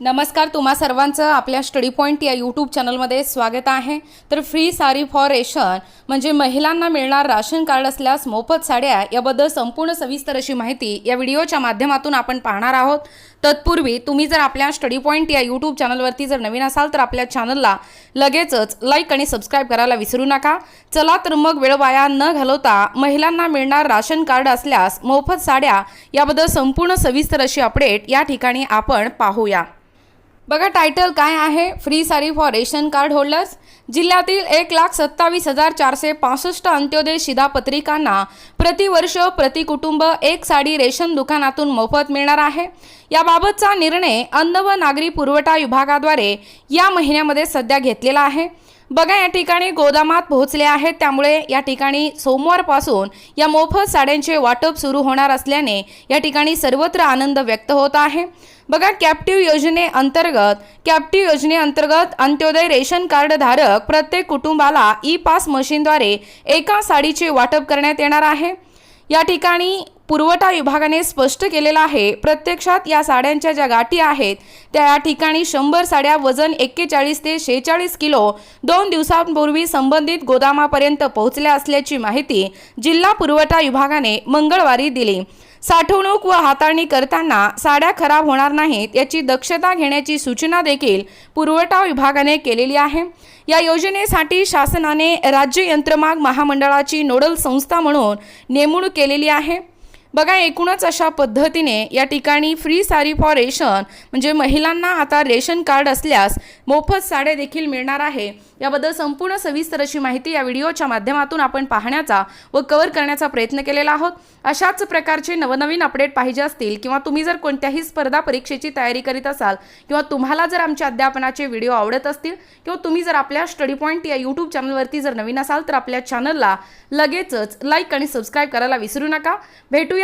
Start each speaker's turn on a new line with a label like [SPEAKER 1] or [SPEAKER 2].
[SPEAKER 1] नमस्कार तुम्हा सर्वांचं आपल्या स्टडी पॉईंट या यूट्यूब चॅनलमध्ये स्वागत आहे. तर फ्री साडी फॉर रेशन म्हणजे महिलांना मिळणार राशन कार्ड असल्यास मोफत साड्या याबद्दल संपूर्ण सविस्तर अशी माहिती या व्हिडिओच्या माध्यमातून आपण पाहणार आहोत. तत्पूर्वी तुम्ही जर आपल्या स्टडी पॉईंट या यूट्यूब चॅनलवरती जर नवीन असाल तर आपल्या चॅनलला लगेचच लाईक आणि सबस्क्राईब करायला विसरू नका. चला तर मग वेळ वाया न घालवता महिलांना मिळणार राशन कार्ड असल्यास मोफत साड्या याबद्दल संपूर्ण सविस्तर अशी अपडेट या ठिकाणी आपण पाहूया. बघा टायटल काय आहे? फ्री सारी फॉर रेशन कार्ड होल्डर्स जिल्ह्यातील एक लाख सत्तावीस हजार चारशे पासष्ट अंत्योदय शिधापत्रिकांना प्रतिवर्ष प्रति कुटुंब एक साडी रेशन दुकानातून मोफत मिळणार आहे. याबाबतचा निर्णय अन्न व नागरी पुरवठा विभागाद्वारे या महिन्यामध्ये सध्या घेतलेला आहे. बघा या ठिकाणी गोदामात पोहोचले आहेत. त्यामुळे या ठिकाणी सोमवारपासून या मोफत साड्यांचे वाटप सुरू होणार असल्याने या ठिकाणी सर्वत्र आनंद व्यक्त होत आहे. बघा कॅप्टिव्ह योजनेअंतर्गत कॅप्टिव्ह योजनेअंतर्गत अंत्योदय रेशन कार्ड धारक प्रत्येक कुटुंबाला ई पास मशीनद्वारे एका साडीचे वाटप करण्यात येणार आहे. या ठिकाणी पुरवठा विभागाने स्पष्ट केलेलं आहे प्रत्यक्षात या साड्यांच्या ज्या गाठी आहेत त्या या ठिकाणी शंभर साड्या वजन एक्केचाळीस ते शेहेचाळीस किलो दोन दिवसांपूर्वी संबंधित गोदामापर्यंत पोहोचल्या असल्याची माहिती जिल्हा पुरवठा विभागाने मंगळवारी दिली. साठवणूक व हाताळणी करताना साड्या खराब होणार नाहीत याची दक्षता घेण्याची सूचना देखील पुरवठा विभागाने केलेली आहे. या योजनेसाठी शासनाने राज्य यंत्रमाग महामंडळाची नोडल संस्था म्हणून नेमणूक केलेली आहे. बघा एकूणच अशा पद्धतीने या ठिकाणी फ्री साडी फॉर रेशन म्हणजे महिलांना आता रेशन कार्ड असल्यास मोफत साड्या देखील मिळणार आहे. याबद्दल संपूर्ण सविस्तर अशी माहिती या व्हिडिओच्या माध्यमातून आपण पाहण्याचा व कव्हर करण्याचा प्रयत्न केलेला आहोत. अशाच प्रकारचे नवनवीन अपडेट पाहिजे असतील किंवा तुम्ही जर कोणत्याही स्पर्धा परीक्षेची तयारी करीत असाल किंवा तुम्हाला जर आमच्या अध्यापनाचे व्हिडिओ आवडत असतील किंवा तुम्ही जर आपल्या स्टडी पॉईंट या यूट्यूब चॅनलवरती जर नवीन असाल तर आपल्या चॅनलला लगेचच लाईक आणि सबस्क्राईब करायला विसरू नका. भेटूया